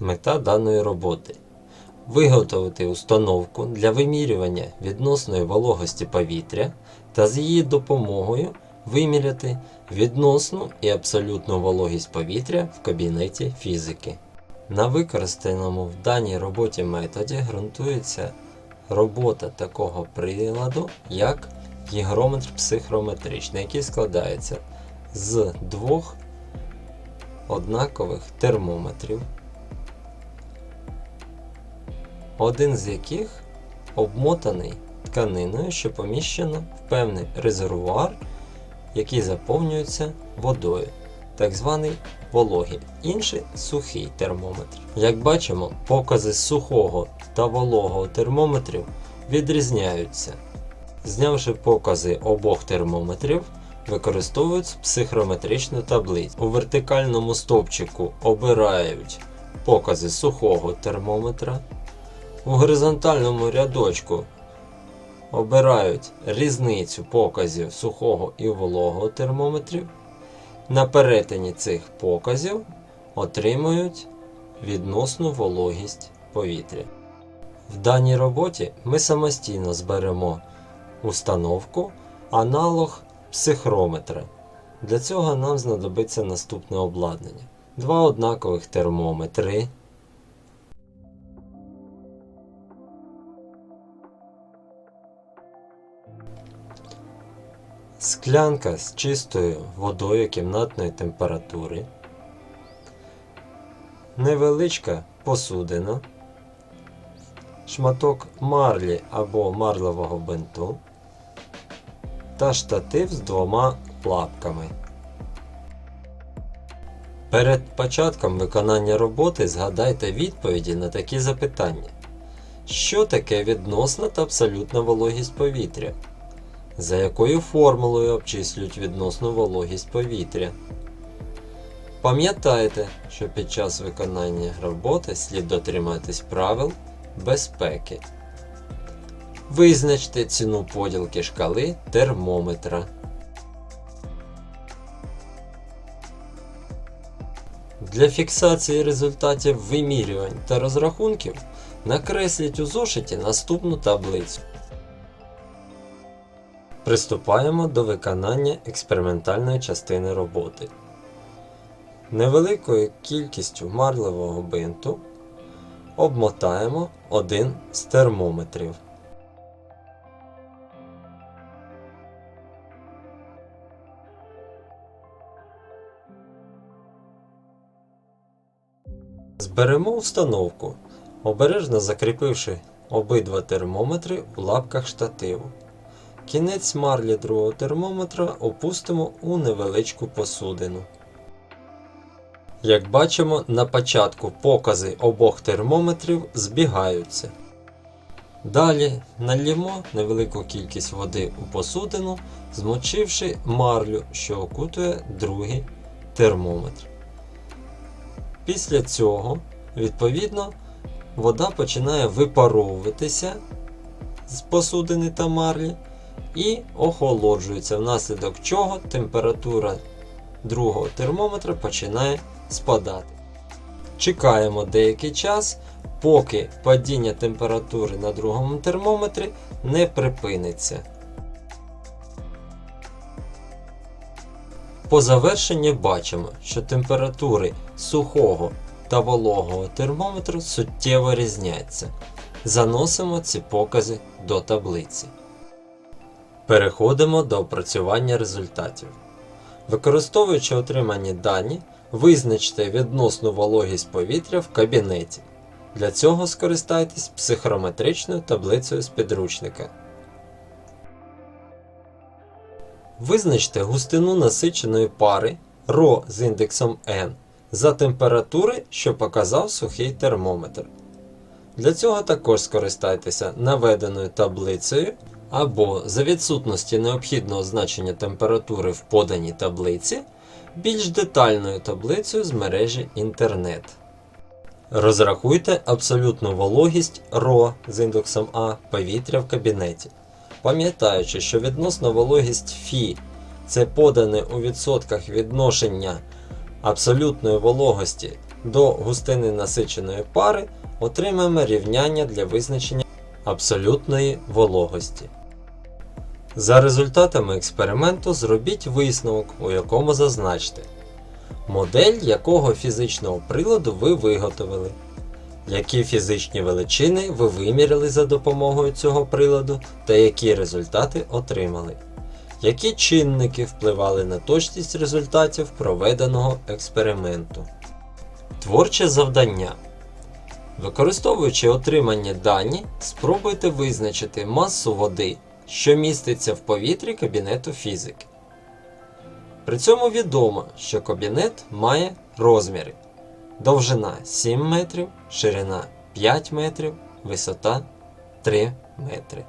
Мета даної роботи виготовити установку для вимірювання відносної вологості повітря та з її допомогою виміряти відносну і абсолютну вологість повітря в кабінеті фізики. На використаному в даній роботі методі ґрунтується робота такого приладу, як гігрометр психрометричний, який складається з двох однакових термометрів, один з яких обмотаний тканиною, що поміщено в певний резервуар, який заповнюється водою, так званий вологий, інший сухий термометр. Як бачимо, покази сухого та вологого термометрів відрізняються. Знявши покази обох термометрів, використовують психрометричну таблицю. У вертикальному стовпчику обирають покази сухого термометра. У горизонтальному рядочку обирають різницю показів сухого і вологого термометрів. На перетині цих показів отримують відносну вологість повітря. В даній роботі ми самостійно зберемо установку аналог психрометра. Для цього нам знадобиться наступне обладнання: два однакових термометри. Склянка з чистою водою кімнатної температури, невеличка посудина, шматок марлі або марлевого бинту та штатив з двома лапками. Перед початком виконання роботи згадайте відповіді на такі запитання. Що таке відносна та абсолютна вологість повітря? За якою формулою обчислюють відносну вологість повітря? Пам'ятайте, що під час виконання роботи слід дотриматись правил безпеки. Визначте ціну поділки шкали термометра. Для фіксації результатів вимірювань та розрахунків накресліть у зошиті наступну таблицю. Приступаємо до виконання експериментальної частини роботи. Невеликою кількістю марлевого бинту обмотаємо один з термометрів. Зберемо установку, обережно закріпивши обидва термометри у лапках штативу. Кінець марлі другого термометра опустимо у невеличку посудину. Як бачимо, на початку покази обох термометрів збігаються. Далі налємо невелику кількість води у посудину, змочивши марлю, що окутує другий термометр. Після цього, відповідно, вода починає випаровуватися з посудини та марлі і охолоджується, внаслідок чого температура другого термометра починає спадати. Чекаємо деякий час, поки падіння температури на другому термометрі не припиниться. По завершенні бачимо, що температури сухого та вологого термометру суттєво різняться. Заносимо ці покази до таблиці. Переходимо до опрацювання результатів. Використовуючи отримані дані, визначте відносну вологість повітря в кабінеті. Для цього скористайтесь психрометричною таблицею з підручника. Визначте густину насиченої пари ρ з індексом n за температури, що показав сухий термометр. Для цього також скористайтеся наведеною таблицею або за відсутності необхідного значення температури в поданій таблиці, більш детальною таблицею з мережі інтернет. Розрахуйте абсолютну вологість ρ з індексом А повітря в кабінеті. Пам'ятаючи, що відносна вологість Фі це подане у відсотках відношення абсолютної вологості до густини насиченої пари отримаємо рівняння для визначення абсолютної вологості. За результатами експерименту зробіть висновок, у якому зазначте, модель якого фізичного приладу ви виготовили, які фізичні величини ви виміряли за допомогою цього приладу та які результати отримали. Які чинники впливали на точність результатів проведеного експерименту? Творче завдання. Використовуючи отримані дані, спробуйте визначити масу води, що міститься в повітрі кабінету фізики. При цьому відомо, що кабінет має розміри: довжина 7 метрів, ширина 5 метрів, висота 3 метри.